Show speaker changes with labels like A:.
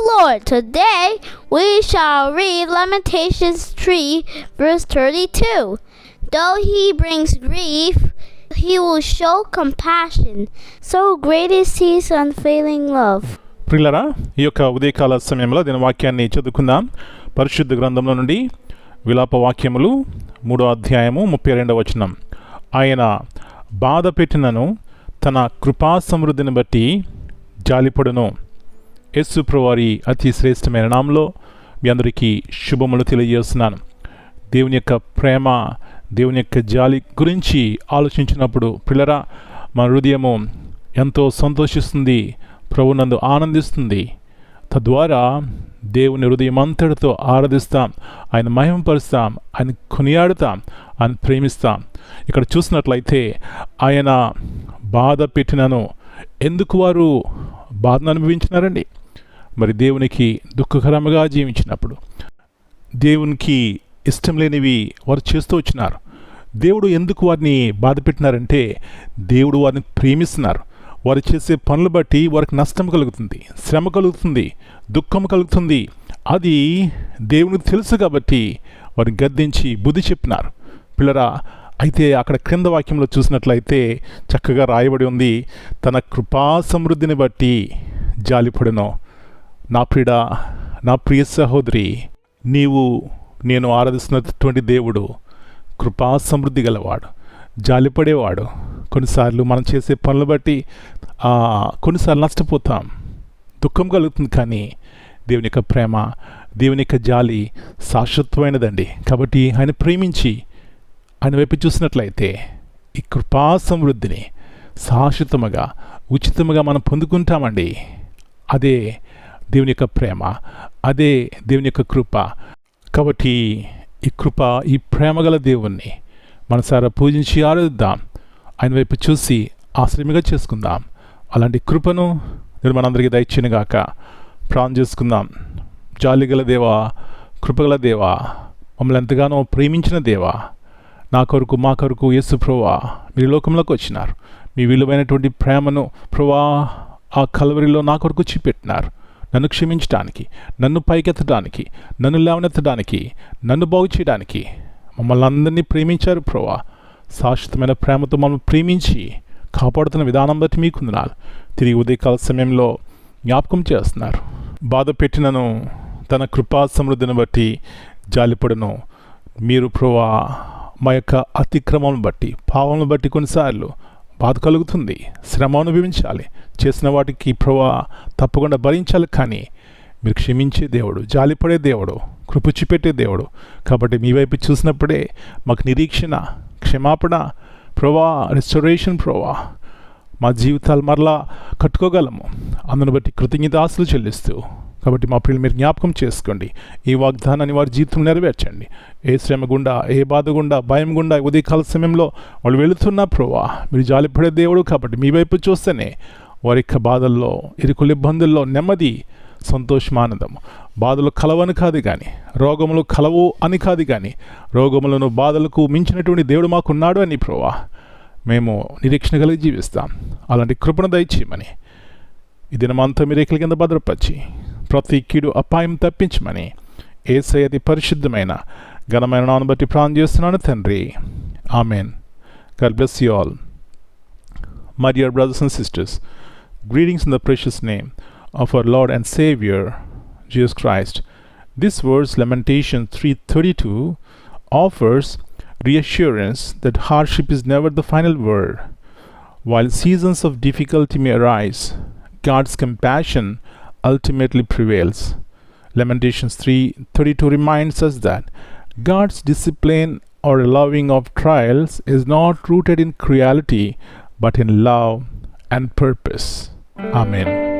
A: Lord. Today we shall read Lamentations 3, verse 32. Though he brings grief, he will show compassion. So great is his unfailing love.
B: ప్రిల్లరా ఈ యొక్క ఉదయకాల సమయంలో దీని వాక్యాన్ని చదువుకుందాం పరిశుద్ధ గ్రంథంలో నుండి విలాప వాక్యములు మూడో అధ్యాయము ముప్పై రెండవ వచనం ఆయన బాధ పెట్టినను తన కృపా సమృద్ధిని బట్టి జాలిపడును యేసుప్రవారి అతి శ్రేష్టమైన నామంలో మీ అందరికీ శుభములు తెలియజేస్తున్నాను. దేవుని యొక్క ప్రేమ దేవుని యొక్క జాలి గురించి ఆలోచించినప్పుడు పిల్లరా మన హృదయము ఎంతో సంతోషిస్తుంది ప్రభునందు ఆనందిస్తుంది. తద్వారా దేవుని హృదయం అంతటితో ఆరాధిస్తాం ఆయన మహిమపరుస్తాం ఆయన కొనియాడుతాం ఆయన ప్రేమిస్తాం. ఇక్కడ చూసినట్లయితే ఆయన బాధ పెట్టినను ఎందుకు వారు బాధను అనుభవించినారండి? మరి దేవునికి దుఃఖకరంగా జీవించినప్పుడు దేవునికి ఇష్టం లేనివి వారు చేస్తూ వచ్చినారు. దేవుడు ఎందుకు వారిని బాధ పెట్టినారంటే దేవుడు వారిని ప్రేమిస్తున్నారు. వారు చేసే పనులు బట్టి వారికి నష్టం కలుగుతుంది శ్రమ కలుగుతుంది దుఃఖం కలుగుతుంది. అది దేవునికి తెలుసు కాబట్టి వారిని గద్దించి బుద్ధి చెప్పినారు. పిల్లరా అయితే అక్కడ క్రింద వాక్యంలో చూసినట్లయితే చక్కగా రాయబడి ఉంది తన కృపా సమృద్ధిని బట్టి జాలిపడను. నా ప్రిడ నా ప్రియ సహోదరి నీవు నేను ఆరాధిస్తున్నటువంటి దేవుడు కృపా సమృద్ధి గలవాడు జాలిపడేవాడు. కొన్నిసార్లు మనం చేసే పనులు బట్టి కొన్నిసార్లు నష్టపోతాం దుఃఖం కలుగుతుంది కానీ దేవుని యొక్క ప్రేమ దేవుని యొక్క జాలి శాశ్వతమైనదండి. కాబట్టి ఆయన ప్రేమించి ఆయన వైపు చూసినట్లయితే ఈ కృపా సమృద్ధిని శాశ్వతముగా ఉచితముగా మనం పొందుకుంటామండి. అదే దేవుని యొక్క ప్రేమ అదే దేవుని యొక్క కృప. కాబట్టి ఈ కృప ఈ ప్రేమగల దేవుణ్ణి మనసారా పూజించి ఆరాధిద్దాం. ఆయన వైపు చూసి ఆశ్రమిగా చేసుకుందాం. అలాంటి కృపను నేను మనందరికీ దయచేనుగాక ప్రాణం చేసుకుందాం. జాలిగల దేవా కృపగల దేవా మమ్మల్ని ఎంతగానో ప్రేమించిన దేవా నా కొరకు మా కొరకు యేసు ప్రోవా మీరు లోకంలోకి వచ్చినారు. మీ విలువైనటువంటి ప్రేమను ప్రభా ఆ కలవరిలో నా కొరకు చూపెట్టినారు. నన్ను క్షమించడానికి నన్ను పైకెత్తడానికి నన్ను లేవనెత్తడానికి నన్ను బాగు చేయడానికి మమ్మల్ని అందరినీ ప్రేమించారు ప్రోవా శాశ్వతమైన ప్రేమతో మమ్మల్ని ప్రేమించి కాపాడుతున్న విధానం బట్టి మీకుందనాలు తిరిగి ఉదయకాల సమయంలో జ్ఞాపకం చేస్తున్నారు. బాధ పెట్టినను తన కృపా సమృద్ధిని బట్టి జాలిపడను. మీరు ప్రోవా మా యొక్క అతిక్రమం బట్టి పావం బట్టి కొన్నిసార్లు బాధ కలుగుతుంది. శ్రమ అనుభవించాలి. చేసిన వాటికి ప్రభా తప్పకుండా భరించాలి కానీ మీరు క్షమించే దేవుడు జాలిపడే దేవుడు కృపచిపెట్టే దేవుడు. కాబట్టి మీ వైపు చూసినప్పుడే మాకు నిరీక్షణ క్షమాపణ ప్రవా రెస్టరేషన్ ప్రవా మా జీవితాలు మరలా కట్టుకోగలము. అందును బట్టి కృతజ్ఞతాసులు చెల్లిస్తూ కాబట్టి మా పిల్లలు మీరు జ్ఞాపకం చేసుకోండి. ఈ వాగ్దానాన్ని వారి జీవితం నెరవేర్చండి. ఏ శ్రమ గుండా ఏ బాధ గుండా భయం గుండా ఉదయకాల సమయంలో వాళ్ళు వెళుతున్నా ప్రోవా మీరు జాలిపడే దేవుడు కాబట్టి మీ వైపు చూస్తేనే వారి యొక్క బాధల్లో ఇరుకుల ఇబ్బందుల్లో నెమ్మది సంతోషమానందం బాధలు కలవని కాదు కానీ రోగములు కలవు అని కాదు కానీ రోగములను బాధలకు మించినటువంటి దేవుడు మాకున్నాడు అని ప్రభా మేము నిరీక్షణ కలిగి జీవిస్తాం. అలాంటి కృపణ దయచేయమని. ఈ దినమంతా మీరు ఎక్కడి కింద భద్రపరిచి ప్రతి కీడు అపాయం తప్పించమని ఏసై పరిశుద్ధమైన ఘనమైన నాను బట్టి ప్రాణం చేస్తున్నాను తండ్రి. Amen. God bless you all. My dear brothers and greetings in the precious name of our Lord and Savior, Jesus Christ. This verse, Lamentation 332, offers reassurance that hardship is never the final word. While seasons of difficulty may arise, God's compassion ultimately prevails. Lamentations 3:32 reminds us that God's discipline or allowing of trials is not rooted in cruelty but in love and purpose. Amen.